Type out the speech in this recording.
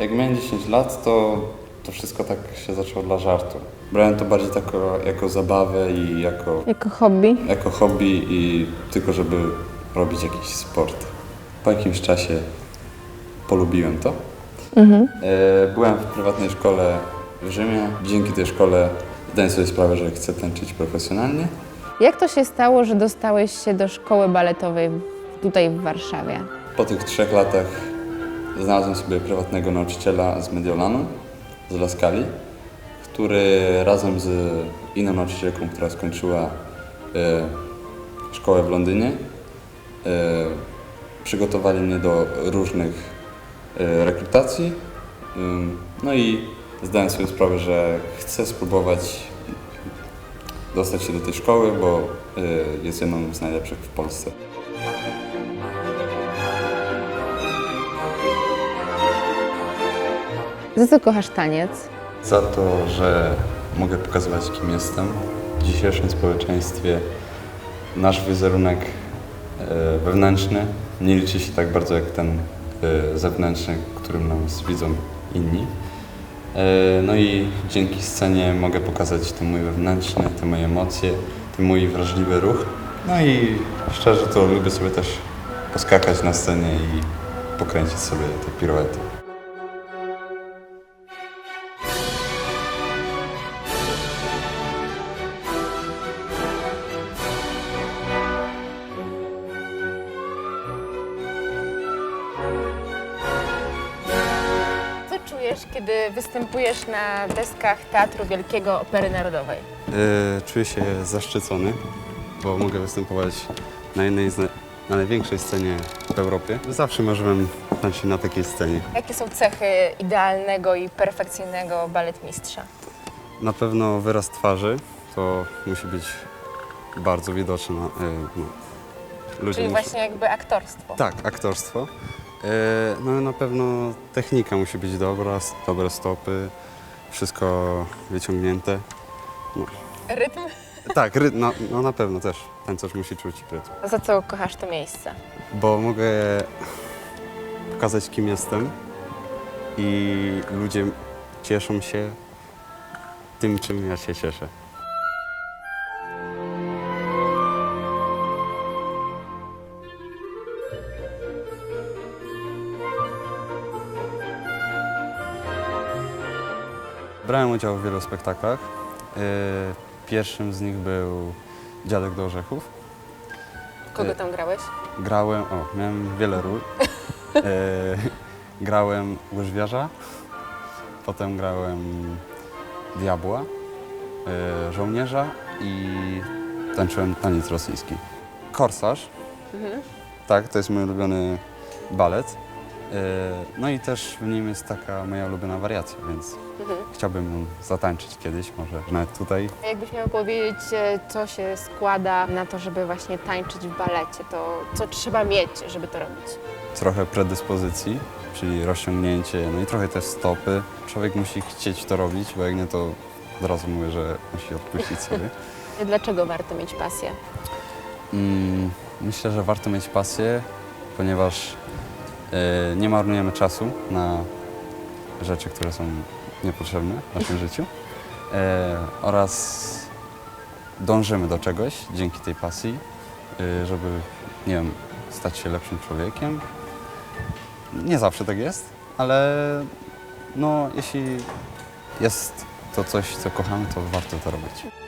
Jak miałem 10 lat, to, to wszystko tak się zaczęło dla żartu. Brałem to bardziej tako, jako zabawę i jako, Jako hobby? jako hobby i tylko żeby robić jakiś sport. Po jakimś czasie polubiłem to. E, Byłem w prywatnej szkole w Rzymie. Dzięki tej szkole zdałem sobie sprawę, że chcę tańczyć profesjonalnie. Jak to się stało, że dostałeś się do szkoły baletowej tutaj w Warszawie? Po tych trzech latach znalazłem sobie prywatnego nauczyciela z Mediolanu, z Laskali, który razem z inną nauczycielką, która skończyła e, szkołę w Londynie, e, przygotowali mnie do różnych rekrutacji. Ym, No i zdałem sobie sprawę, że chcę spróbować dostać się do tej szkoły, bo e, jest jedną z najlepszych w Polsce. Za co kochasz taniec? Za to, że mogę pokazywać, kim jestem w dzisiejszym społeczeństwie. Nasz wizerunek wewnętrzny nie liczy się tak bardzo jak ten e, zewnętrzny, którym nas widzą inni. E, No i dzięki scenie mogę pokazać ten mój wewnętrzny, te moje emocje, ten mój wrażliwy ruch. No i szczerze to lubię sobie też poskakać na scenie i pokręcić sobie te piruety. Czujesz, kiedy występujesz na deskach Teatru Wielkiego Opery Narodowej? E, Czuję się zaszczycony, bo mogę występować na jednej z na, na największej scenie w Europie. Zawsze marzyłem tańczyć na takiej scenie. Jakie są cechy idealnego i perfekcyjnego baletmistrza? Na pewno wyraz twarzy to musi być bardzo widoczne. e, No, ludzie Czyli muszą- właśnie jakby aktorstwo. Tak, aktorstwo. E, No na pewno technika musi być dobra, dobre stopy, wszystko wyciągnięte. Rytm? Tak, ry- no, no na pewno też. Tańcerz musi czuć rytm. Za co kochasz to miejsce? bo mogę pokazać, kim jestem i ludzie cieszą się tym, czym ja się cieszę. Brałem udział w wielu spektaklach. Yy, Pierwszym z nich był Dziadek do Orzechów. Kogo Y- tam grałeś? Grałem, o, miałem wiele ról. E, grałem łyżwiarza, potem grałem diabła, żołnierza i tańczyłem taniec rosyjski. Korsarz, tak, to jest mój ulubiony balet. E, no i też w nim jest taka moja ulubiona wariacja, więc chciałbym ją zatańczyć kiedyś, może nawet tutaj. A Jakbyś miał powiedzieć, e, co się składa na to, żeby właśnie tańczyć w balecie, to co trzeba mieć, żeby to robić? trochę predyspozycji, czyli rozciągnięcie, no i trochę też stopy. Człowiek musi chcieć to robić, bo jak nie, to od razu mówię, że musi odpuścić sobie. Dlaczego warto mieć pasję? Mm, myślę, że warto mieć pasję, ponieważ nie marnujemy czasu na rzeczy, które są niepotrzebne w naszym życiu e, oraz dążymy do czegoś dzięki tej pasji, e, żeby, nie wiem, stać się lepszym człowiekiem. Nie zawsze tak jest, ale no, jeśli jest to coś, co kochamy, to warto to robić.